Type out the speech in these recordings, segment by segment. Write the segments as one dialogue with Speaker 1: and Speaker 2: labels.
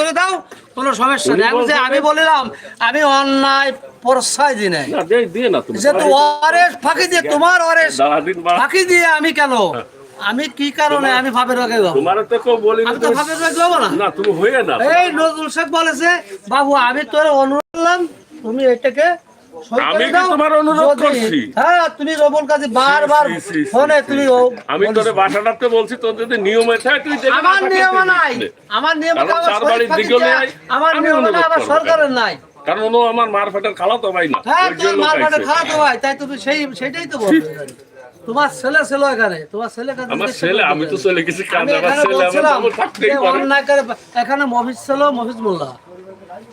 Speaker 1: করে দাও কোনো সমস্যা নেই। আমি যে আমি বলিলাম আমি অন্যায় প্রশ্রয় দিই নাই। যেহেতু অরেশ ফাঁকি দিয়ে তোমার
Speaker 2: অরেশ
Speaker 1: ফাঁকি দিয়ে আমি কেন? আমি কি কারণে আমি ভাবে রাখে যাব?
Speaker 2: তোমার তো কেউ বলি
Speaker 1: আমি তো ভাবে যাব না।
Speaker 2: না তুমি হয়ে না।
Speaker 1: এই নজরুল শেখ বলেছে বাবু আমি তোর অনুরোধ করলাম তুমি এটাকে
Speaker 2: আমি তোমার অনুরোধ করছি?
Speaker 1: হ্যাঁ তুমি রবুল কাজে বারবার ফোনে তুমি
Speaker 2: আমি তোরে বলছি তোর যদি নিয়মে থাকে তুই দেখে
Speaker 1: আমার নিয়ম নাই। আমার নিয়ম
Speaker 2: কারণ
Speaker 1: আমার
Speaker 2: তার বাড়ির
Speaker 1: নিয়ম না আমার সরকারের নাই।
Speaker 2: কারণ ও আমার মারফাটের খালা তো ভাই না
Speaker 1: হ্যাঁ
Speaker 2: ওই
Speaker 1: তোমার
Speaker 2: জন্য
Speaker 1: মারফাটে
Speaker 2: পাইছে।
Speaker 1: খারাপ হয় তাই তুমি সেই সেটাই তো চাই। তোমার ছেলে ছিল এখানে তোমার ছেলে
Speaker 2: আমার ছেলে আমি তো চলে গেছি কাজ আমার
Speaker 1: এখানে
Speaker 2: ছেলে আমার থাকতেই পারে।
Speaker 1: এখানে মফিজ ছিল মফিজ মোল্লা।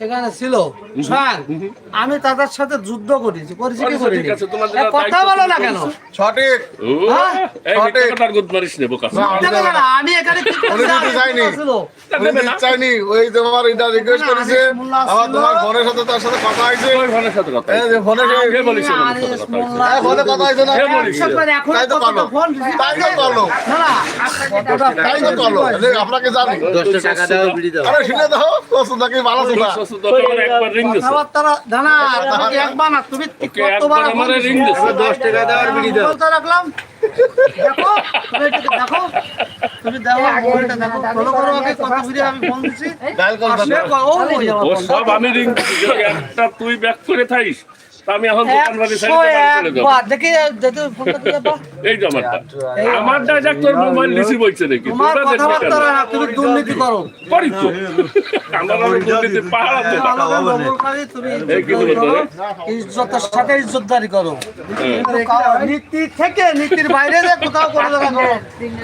Speaker 1: এখানে ছিল। স্যার আমি তাদের সাথে যুদ্ধ করেছি করেছি কি করিনি?
Speaker 2: যেটা
Speaker 1: কথা বলো না কেন?
Speaker 3: সঠিক।
Speaker 1: হ্যাঁ? আমি এখানে
Speaker 3: চাইনি। ওই তোমার এটা রিকোয়েস্ট করেছে আমার তোমার ফোনের সাথে তার সাথে কথা হয়েছে।
Speaker 2: ওই ফোনের সাথে কথা
Speaker 3: এই যে ফোনে ফোনে কথা হয়েছে? না। তাই তো করল।
Speaker 1: ফোন
Speaker 3: তাই তো
Speaker 1: করে?
Speaker 3: করল।
Speaker 1: না, না, কতটা
Speaker 3: তাই তো করল। আপনাকে জানি।
Speaker 2: দশটা টাকা দাও বিড়ি দাও।
Speaker 3: আরে শুনে দাও কত নাকি ভালো ছিল
Speaker 1: আমি
Speaker 2: রিং একটা তুই ব্যাক করে থাইস। আমি এখন দোকান বাড়ি
Speaker 1: একশো
Speaker 2: সাইডে করে
Speaker 1: দেখি, দেখি, ফোনটা দিলে বাহ।
Speaker 2: এই যে আমারটা। আমারটা দেখ তোর মোবাইল রিসিভ হইছে নাকি
Speaker 1: তোমার কথাবার্তা না, তুমি দুর্নীতি করো।
Speaker 2: করি তো। আমার আবার দুর্নীতি পাহাড় তো।
Speaker 1: তুমি? ইজ্জতের সাথে ইজ্জতদারি করো।
Speaker 2: হ্যাঁ।
Speaker 1: নীতি থেকে নীতির বাইরে যে কোথাও করো,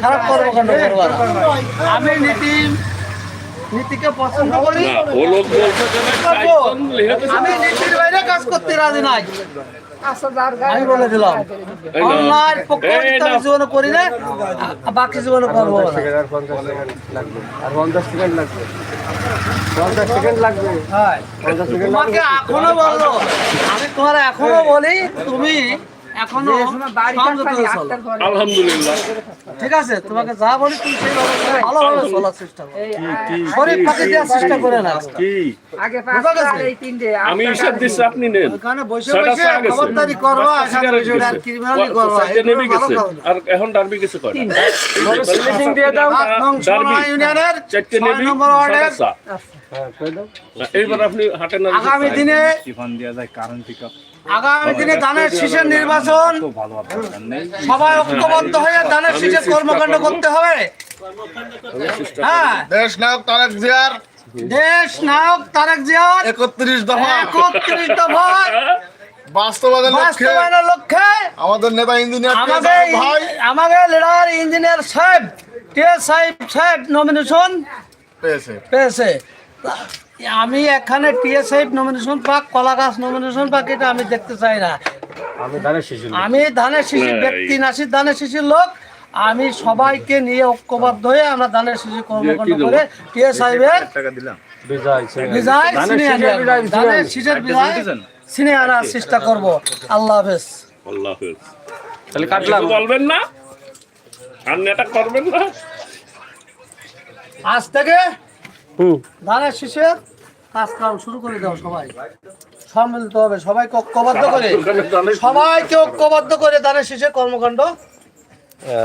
Speaker 1: খারাপ করব কেন আমি নীতি নীতিকে পছন্দ করি। আমি বাইরে কাজ করতে রাজি নাই। আমি বলে দিলাম
Speaker 2: না।
Speaker 1: পক্ষ আমি জীবনে করি না বাকি জীবনে করব হ্যাঁ। তোমাকে এখনও বলল। আমি তোমার এখনও বলি তুমি এখনও হয়ে।
Speaker 2: আলহামদুলিল্লাহ।
Speaker 1: ঠিক আছে তোমাকে যা বলি তুমি সেইভাবে ভালোভাবে চলার চেষ্টা করো। শরীর ফাঁকি দেওয়ার চেষ্টা করে না
Speaker 4: আগে
Speaker 2: আমি হিসাব দিচ্ছি আপনি নেন।
Speaker 1: ওখানে বসে বসে খবরদারি করবা আর ক্রিমিনালি করবা।
Speaker 2: আর এখন ডারবি গেছে কয়টা?
Speaker 1: ফিনিশিং দিয়ে দাও আট ইউনিয়নের
Speaker 2: চারটে নেবি?
Speaker 1: নম্বর ওয়ার্ডের
Speaker 2: ছয়টা চা। এইবার আপনি হাটের না
Speaker 1: আগামী দিনে আগামী দিনে ধানের শীষের নির্বাচন সবাই ঐক্যবদ্ধ হয়ে ধানের শীষের কর্মকাণ্ড করতে হবে। হ্যাঁ।
Speaker 3: দেশ নায়ক তারেক জিয়ার
Speaker 1: দেশ নায়ক তারেক জিয়ার
Speaker 3: একত্রিশ দফা।
Speaker 1: একত্রিশ দফা।
Speaker 3: বাস্তবায়নের লক্ষ্যে
Speaker 1: লক্ষ্যে
Speaker 3: আমাদের নেতা ইঞ্জিনিয়ার
Speaker 1: আমাদের
Speaker 3: ভাই।
Speaker 1: আমাদের লিডার ইঞ্জিনিয়ার সাহেব কে সাহেব সাহেব নমিনেশন
Speaker 3: পেয়েছে।
Speaker 1: পেয়েছে। আমি এখানে টিএস সাহেব নমিনেশন পাক কলা গাছ নমিনেশন পাক এটা আমি দেখতে চাই না। আমি ধানের শিশির ব্যক্তি নাসির ধানের শিশির লোক। আমি সবাইকে নিয়ে ঐক্যবদ্ধ হয়ে আমরা ধানের শিশির কর্মকাণ্ড করে টিএস সাহেবের ধানের বিজয়। ছিনিয়ে আনার চেষ্টা করব। আল্লাহ হাফেজ।
Speaker 2: আল্লাহ হাফেজ। তাহলে কাটলাম। বলবেন না? আর নেটা করবেন না?
Speaker 1: আজ থেকে ধানের শীষের কাজ কাম শুরু করে দাও সবাই। সম্মিলিত হবে। সবাইকে ঐক্যবদ্ধ করে। সবাইকে ঐক্যবদ্ধ করে দানের শেষে কর্মকাণ্ড।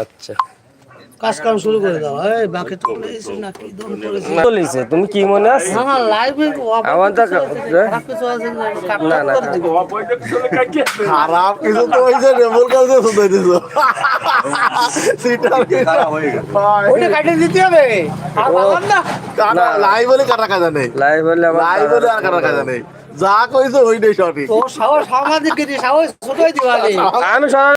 Speaker 5: আচ্ছা।
Speaker 1: কাজ কাম শুরু করে দাও এই বাকি তো করেছি না কি দম করেছি
Speaker 5: তুমি কি মনে আছে
Speaker 1: না না লাইভে
Speaker 5: আমার তো
Speaker 1: খারাপ কিছু আছে না
Speaker 5: না।
Speaker 3: খারাপ কিছু তো দিছো খারাপ হয়ে গেল
Speaker 1: ওইটা কাটিয়ে দিতে হবে আর না
Speaker 3: লাই বলে কাটা কাজা নেই
Speaker 5: লাইভ হলে আমার
Speaker 3: লাই বলে আর কাটা কাজা নেই যা কইছে ওইটাই সঠিক
Speaker 1: তো সাহস সাহস ছোটই দিবা
Speaker 5: আমি